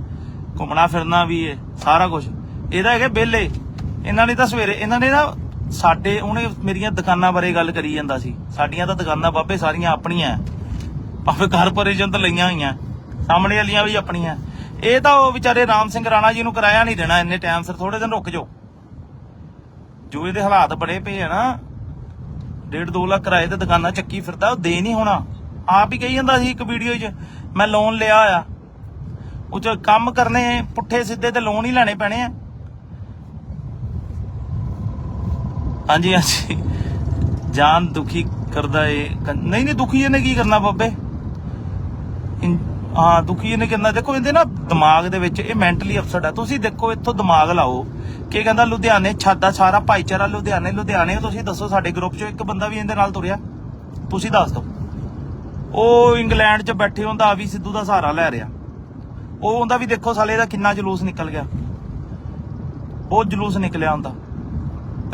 ਘੁੰਮਣਾ ਫਿਰਨਾ ਵੀ ਹੈ, ਸਾਰਾ ਕੁਝ ਇਹਦਾ ਹੈਗੇ ਬੇਲੇ ਇਹਨਾਂ ਨੇ ਤਾਂ ਸਵੇਰੇ, ਇਹਨਾਂ ਨੇ ਨਾ ਸਾਡੇ, ਉਹਨੇ ਮੇਰੀਆਂ ਦੁਕਾਨਾਂ ਬਾਰੇ ਗੱਲ ਕਰੀ ਜਾਂਦਾ ਸੀ। ਸਾਡੀਆਂ ਤਾਂ ਦੁਕਾਨਾਂ ਬਾਬੇ ਸਾਰੀਆਂ ਆਪਣੀਆਂ ਭਾਵੇਂ ਕਾਰਪੋਰੇਸ਼ਨ ਤੋਂ ਲਈਆਂ ਹੋਈਆਂ, ਸਾਹਮਣੇ ਵਾਲੀਆਂ ਵੀ ਆਪਣੀਆਂ। ਇਹ ਤਾਂ ਉਹ ਵਿਚਾਰੇ ਰਾਮ ਸਿੰਘ ਰਾਣਾ ਜੀ ਨੂੰ ਕਿਰਾਇਆ ਨਹੀਂ ਦੇਣਾ, ਇੰਨੇ ਟਾਈਮ ਸਿਰ ਥੋੜੇ ਦਿਨ ਰੁਕ ਜਾਓ। ਜੋ ਇਹਦੇ ਹਾਲਾਤ ਬੜੇ ਪਏ ਆ ਨਾ, ਡੇਢ 2 ਲੱਖ ਕਿਰਾਏ ਤੇ ਦੁਕਾਨਾਂ ਚੱਕੀ ਫਿਰਦਾ, ਉਹ ਦੇ ਨਹੀਂ ਹੋਣਾ। ਆਪ ਹੀ ਕਹੀ ਜਾਂਦਾ ਸੀ ਇੱਕ ਵੀਡੀਓ 'ਚ, ਮੈਂ ਲੋਨ ਲਿਆ ਆ। ਉਹ ਚ ਕੰਮ ਕਰਨੇ ਪੁੱਠੇ ਸਿੱਧੇ ਤੇ ਲੋਨ ਹੀ ਲੈਣੇ ਪੈਣੇ ਆ। ਹਾਂਜੀ ਹਾਂਜੀ। ਜਾਨ ਦੁਖੀ ਕਰਦਾ ਏ ਨਹੀਂ ਨਹੀਂ, ਦੁਖੀ ਇਹਨੇ ਕੀ ਕਰਨਾ ਬਾਬੇ? ਹਾਂ, ਦੁਖੀ ਇਹਨੇ ਕਹਿੰਦਾ, ਦੇਖੋ ਇਹਦੇ ਨਾ ਦਿਮਾਗ ਦੇ ਵਿੱਚ ਇਹ ਮੈਂਟਲੀ ਅਪਸੈਟ ਹੈ ਤੁਸੀਂ ਦੇਖੋ, ਇੱਥੋਂ ਦਿਮਾਗ ਲਾਓ ਕੀ ਕਹਿੰਦਾ ਲੁਧਿਆਣੇ ਛਾਦਾ ਸਾਰਾ ਭਾਈਚਾਰਾ ਲੁਧਿਆਣੇ ਲੁਧਿਆਣੇ, ਤੁਸੀਂ ਦੱਸੋ ਸਾਡੇ ਗਰੁੱਪ 'ਚੋਂ ਇੱਕ ਬੰਦਾ ਵੀ ਇਹਦੇ ਨਾਲ ਤੁਰਿਆ? ਤੁਸੀਂ ਦੱਸ ਦਿਓ। ਉਹ ਇੰਗਲੈਂਡ 'ਚ ਬੈਠੇ ਹੁੰਦਾ ਆਵੀ ਸਿੱਧੂ ਦਾ ਸਹਾਰਾ ਲੈ ਰਿਹਾ। ਉਹ ਉਹਦਾ ਵੀ ਦੇਖੋ ਸਾਲੇ ਦਾ ਕਿੰਨਾ ਜਲੂਸ ਨਿਕਲ ਗਿਆ। ਬਹੁਤ ਜਲੂਸ ਨਿਕਲਿਆ ਹੁੰਦਾ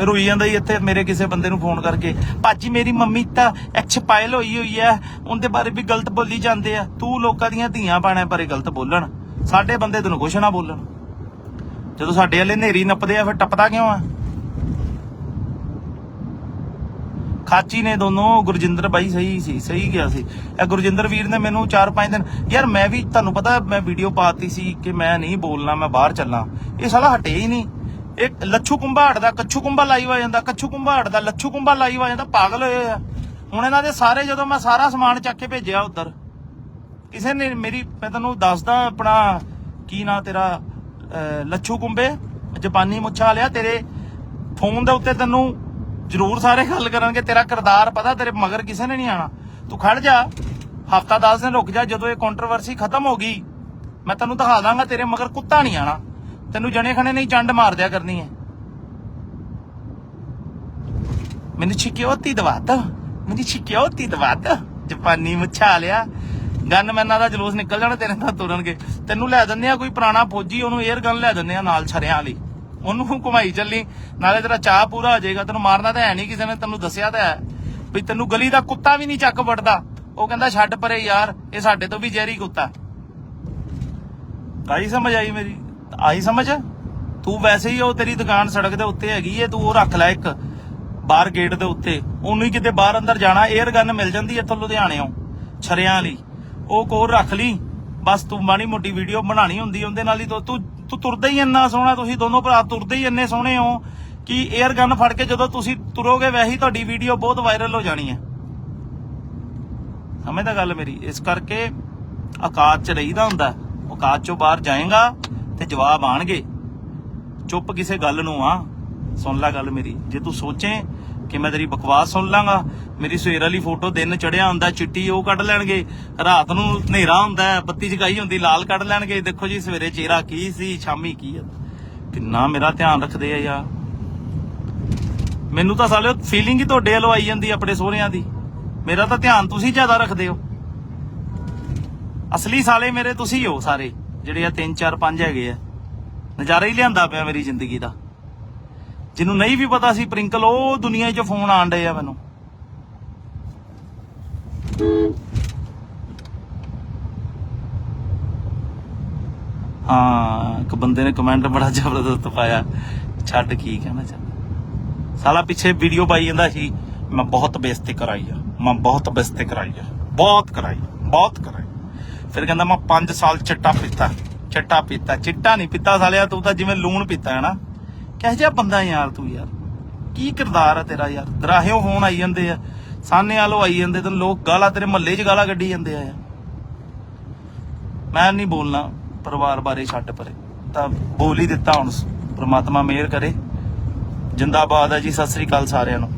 ਰੋਈ ਜਾਂਦਾ ਹੀ ਇੱਥੇ ਮੇਰੇ ਕਿਸੇ ਬੰਦੇ ਨੂੰ ਫੋਨ ਕਰਕੇ, ਭਾਜੀ, ਮੇਰੀ ਮੰਮੀ ਤਾਂ ਐਕਸਪਾਇਲ ਹੋਈ ਹੋਈ ਐ, ਉਹਦੇ ਬਾਰੇ ਵੀ ਗਲਤ ਬੋਲੀ ਜਾਂਦੇ ਆ। ਤੂੰ ਲੋਕਾਂ ਦੀਆਂ ਧੀਆਂ ਬਾਣੇ ਬਾਰੇ ਗਲਤ ਬੋਲਣ। ਸਾਡੇ ਬੰਦੇ ਤੈਨੂੰ ਕੁਛ ਨਾ ਬੋਲਣ। ਜਦੋਂ ਸਾਡੇ ਵਾਲੇ ਨੇਰੀ ਨੱਪਦੇ ਆ, ਫਿਰ ਟੱਪਦਾ ਕਿਉਂ ਆ? ਖਾਚੀ ਨੇ ਦੋਨੋਂ, ਗੁਰਜਿੰਦਰ ਬਾਈ ਸਹੀ ਸੀ, ਸਹੀ ਗਿਆ ਸੀ। ਇਹ ਗੁਰਜਿੰਦਰ ਵੀਰ ਨੇ ਮੈਨੂੰ 4-5 ਦਿਨ, ਯਾਰ, ਮੈਂ ਵੀ, ਤੁਹਾਨੂੰ ਪਤਾ, ਮੈਂ ਵੀਡੀਓ ਪਾਤੀ ਸੀ ਕਿ ਮੈਂ ਨਹੀਂ ਬੋਲਣਾ, ਮੈਂ ਬਾਹਰ ਚੱਲਾਂ। ਇਹ ਸਾਲਾ ਹਟੇ ਹੀ ਨਹੀਂ। ਇਹ ਲੱਛੂ ਕੁੰਭਾੜ ਦਾ, ਕੱਛੂ ਕੁੰਭਾ ਲਾਈਵ ਆ ਜਾਂਦਾ, ਕੱਛੂ ਕੁੰਭਾੜ ਦਾ, ਲੱਛੂ ਕੁੰਭਾ ਲਾਈਵ ਆ ਜਾਂਦਾ, ਪਾਗਲ ਹੋਏ ਆ। ਹੁਣ ਇਹਨਾਂ ਦੇ ਸਾਰੇ ਜਦੋਂ ਮੈਂ ਸਾਰਾ ਸਮਾਨ ਚੱਕ ਕੇ ਭੇਜਿਆ ਉਧਰ, ਕਿਸੇ ਨੇ ਮੇਰੀ, ਮੈਂ ਤੈਨੂੰ ਦੱਸਦਾ ਆਪਣਾ ਕੀ ਨਾਂ ਤੇਰਾ ਲੱਛੂ ਕੁੰਬੇ ਜਾਪਾਨੀ ਮੁੱਛਾ ਲਿਆ ਤੇਰੇ ਫੋਨ ਦੇ ਉੱਤੇ ਤੈਨੂੰ ਜ਼ਰੂਰ ਸਾਰੇ ਗੱਲ ਕਰਨਗੇ, ਤੇਰਾ ਕਿਰਦਾਰ ਪਤਾ, ਤੇਰੇ ਮਗਰ ਕਿਸੇ ਨੇ ਨਹੀਂ ਆਣਾ ਤੂੰ ਖੜ ਜਾ, ਹਫਤਾ 10 ਦਿਨ ਰੁਕ ਜਾ, ਜਦੋਂ ਇਹ ਕੰਟਰੋਵਰਸੀ ਖਤਮ ਹੋ ਗਈ, ਮੈਂ ਤੈਨੂੰ ਦਿਖਾ ਦਾਂਗਾ, ਤੇਰੇ ਮਗਰ ਕੁੱਤਾ ਨਹੀਂ ਆਣਾ ਤੈਨੂੰ ਜਣੇ ਖਣੇ ਨਹੀਂ ਚੰਡ ਮਾਰ ਦਿਆ ਕਰਨੀ ਹੈ ਮੈਨੂੰ ਸਿਕਿਉਰਿਟੀ ਦਵਾ ਤਾ। ਮੈਨੂੰ ਸਿਕਿਉਰਿਟੀ ਦਵਾ ਜਪਾਨੀ ਜਾਪਾਨੀ ਮੁੱਛਾ ਲਿਆ। ਗਨਮੈਨਾਂ ਦਾ ਜਲੂਸ ਨਿਕਲ ਜਾਣਾ, ਤੇਰੇ ਨਾਲ ਤੁਰਨਗੇ। ਤੈਨੂੰ ਲੈ ਦਿੰਦੇ ਆ ਕੋਈ ਪੁਰਾਣਾ ਫੌਜੀ, ਉਹਨੂੰ 에ਅਰ ਗਨ ਲੈ ਦਿੰਦੇ ਆ ਨਾਲ ਛਰਿਆਂ ਲਈ ਉਹਨੂੰ ਘੁਮਾਈ ਚੱਲੀ। ਨਾਲੇ ਤੇਰਾ ਚਾਹ ਪੂਰਾ ਹੋ ਜਾਏਗਾ। ਤੈਨੂੰ ਮਾਰਨਾ ਤਾਂ ਹੈ ਨਹੀਂ ਕਿਸੇ ਨੇ, ਤੈਨੂੰ ਦੱਸਿਆ ਤਾਂ ਹੈ। ਵੀ ਤੈਨੂੰ ਗਲੀ ਦਾ ਕੁੱਤਾ ਵੀ ਨਹੀਂ ਚੱਕ ਵੜਦਾ। ਉਹ ਕਹਿੰਦਾ, ਛੱਡ ਪਰੇ ਯਾਰ, ਇਹ ਸਾਡੇ ਤੋਂ ਵੀ ਜ਼ਹਿਰੀ ਕੁੱਤਾ। ਆਈ ਸਮਝ ਆਈ ਮੇਰੀ? ਆਈ ਸਮਝ? ਤੂੰ ਵੈਸੇ ਹੀ ਉਹ ਤੇਰੀ ਦੁਕਾਨ ਸੜਕ ਦੇ ਉੱਤੇ ਹੈਗੀ ਏ, ਤੂੰ ਉਹ ਰੱਖ ਲੈ ਇੱਕ, ਬਾਹਰ ਗੇਟ ਦੇ ਉੱਤੇ। ਉਹਨੂੰ ਹੀ ਕਿਤੇ ਬਾਹਰ ਅੰਦਰ ਜਾਣਾ 에ਅਰ ਗਨ ਮਿਲ ਜਾਂਦੀ ਇੱਥੋਂ ਲੁਧਿਆਣਿਓਂ, ਛਰਿਆਂ ਵਾਲੀ। ਉਹ ਕੋਲ ਰੱਖ ਲਈ, ਬਸ ਤੂੰ ਮਾੜੀ ਮੋਟੀ ਵੀਡੀਓ ਬਣਾਣੀ ਹੁੰਦੀ ਉਹਦੇ ਨਾਲ ਹੀ ਤੂੰ ਤੂੰ ਤੁਰਦਾ ਹੀ ਇੰਨਾ ਸੋਹਣਾ, ਤੁਸੀਂ ਦੋਨੋਂ ਭਰਾ ਤੁਰਦੇ ਹੀ ਇੰਨੇ ਸੋਹਣੇ ਹੋ ਕਿ 에ਅਰ ਗਨ ਫੜ ਕੇ ਜਦੋਂ ਤੁਸੀਂ ਤੁਰੋਗੇ ਵੈਸੇ ਤੁਹਾਡੀ ਵੀਡੀਓ ਬਹੁਤ ਵਾਇਰਲ ਹੋ ਜਾਣੀ ਹੈ ਸਮਝਦਾ ਗੱਲ ਮੇਰੀ? ਇਸ ਕਰਕੇ ਔਕਾਤ 'ਚ ਰਹੀਦਾ ਹੁੰਦਾ। ਔਕਾਤ 'ਚੋਂ ਬਾਹਰ ਜਾਏਗਾ ਤੇ ਜਵਾਬ ਆਣਗੇ। ਚੁੱਪ ਕਿਸੇ ਗੱਲ ਨੂੰ ਆ। ਸੁਣ ਲੈ ਗੱਲ ਮੇਰੀ। ਜੇ ਤੂੰ ਸੋਚੇ ਕਿ ਮੈਂ ਤੇਰੀ ਬਕਵਾਸ ਸੁਣ ਲਾਂਗਾ, ਮੇਰੀ ਸਵੇਰ ਵਾਲੀ ਫੋਟੋ ਦਿਨ ਚੜਿਆ ਹੁੰਦਾ, ਚਿੱਟੀ ਉਹ ਕੱਢ ਲੈਣਗੇ। ਰਾਤ ਨੂੰ ਹਨੇਰਾ ਹੁੰਦਾ, ਬੱਤੀ ਜਗਾਈ ਹੁੰਦੀ, ਲਾਲ ਕੱਢ ਲੈਣਗੇ। ਦੇਖੋ ਜੀ, ਸਵੇਰੇ ਚਿਹਰਾ ਕੀ ਸੀ, ਸ਼ਾਮੀ ਕੀ ਹੈ ਕਿੰਨਾ ਮੇਰਾ ਧਿਆਨ ਰੱਖਦੇ ਆ ਯਾਰ। ਮੈਨੂੰ ਤਾਂ ਸਾਲਿਓ ਫੀਲਿੰਗ ਹੀ ਤੁਹਾਡੇ ਵੱਲੋਂ ਆਈ ਜਾਂਦੀ ਆਪਣੇ ਸੋਹਰਿਆਂ ਦੀ। ਮੇਰਾ ਤਾਂ ਧਿਆਨ ਤੁਸੀਂ ਜ਼ਿਆਦਾ ਰੱਖਦੇ ਹੋ। ਅਸਲੀ ਸਾਲੇ ਮੇਰੇ ਤੁਸੀਂ ਹੋ ਸਾਰੇ। ਜਿਹੜੇ ਆ 3 4 5 ਹੈਗੇ ਆ। ਨਜ਼ਾਰਾ ਹੀ ਲਿਆਂਦਾ ਪਿਆ ਮੇਰੀ ਜ਼ਿੰਦਗੀ ਦਾ। ਜਿਹਨੂੰ ਨਹੀਂ ਵੀ ਪਤਾ ਸੀ ਪ੍ਰਿੰਕਲ, ਉਹ ਦੁਨੀਆ 'ਚ ਫੋਨ ਆਣ ਡੇ ਆ ਮੈਨੂੰ। ਹਾਂ, ਇੱਕ ਬੰਦੇ ਨੇ ਕਮੈਂਟ ਬੜਾ ਜ਼ਬਰਦਸਤ ਪਾਇਆ। ਛੱਡ ਕੀ ਕਹਿਣਾ ਚਾਹੁੰਦਾ। ਸਾਲਾ ਪਿੱਛੇ ਵੀਡੀਓ ਪਾਈ ਜਾਂਦਾ ਸੀ, ਮੈਂ ਬਹੁਤ ਬੇਇੱਜ਼ਤੀ ਕਰਾਈ ਆ। ਮੈਂ ਬਹੁਤ ਬੇਇੱਜ਼ਤੀ ਕਰਾਈ ਆ। ਬਹੁਤ ਕਰਾਈ ਬਹੁਤ ਕਰਾਈ ਫਿਰ ਕਹਿੰਦਾ ਮੈਂ 5 ਸਾਲ ਚਿੱਟਾ ਪੀਤਾ ਚਿੱਟਾ ਪੀਤਾ, ਚਿੱਟਾ ਨਹੀਂ ਪੀਤਾ ਸਾਲਿਆ, ਤੂੰ ਤਾਂ ਜਿਵੇਂ ਲੂਣ ਪੀਤਾ ਹੈ ਨਾ। ਕਿਹੋ ਜਿਹਾ ਬੰਦਾ ਯਾਰ ਤੂੰ ਯਾਰ? ਕੀ ਕਿਰਦਾਰ ਆ ਤੇਰਾ ਯਾਰ? ਦਰਾਹਿਓ ਹੋਣ ਆਈ ਜਾਂਦੇ ਆ ਸਾਹਨੇ ਵਾਲੋ ਆਈ ਜਾਂਦੇ, ਤੈਨੂੰ ਲੋਕ ਗਾਲਾਂ ਤੇਰੇ ਮਹੱਲੇ 'ਚ ਗਾਲਾਂ ਕੱਢੀ ਜਾਂਦੇ ਆ। ਮੈਂ ਨਹੀਂ ਬੋਲਣਾ ਪਰਿਵਾਰ ਬਾਰੇ ਛੱਡ ਪਰੇ, ਤਾਂ ਬੋਲ ਹੀ ਦਿੱਤਾ ਹੁਣ ਪ੍ਰਮਾਤਮਾ ਮਿਹਰ ਕਰੇ। ਜਿੰਦਾਬਾਦ ਆ ਜੀ, ਸਤਿ ਸ੍ਰੀ ਅਕਾਲ ਸਾਰਿਆਂ ਨੂੰ।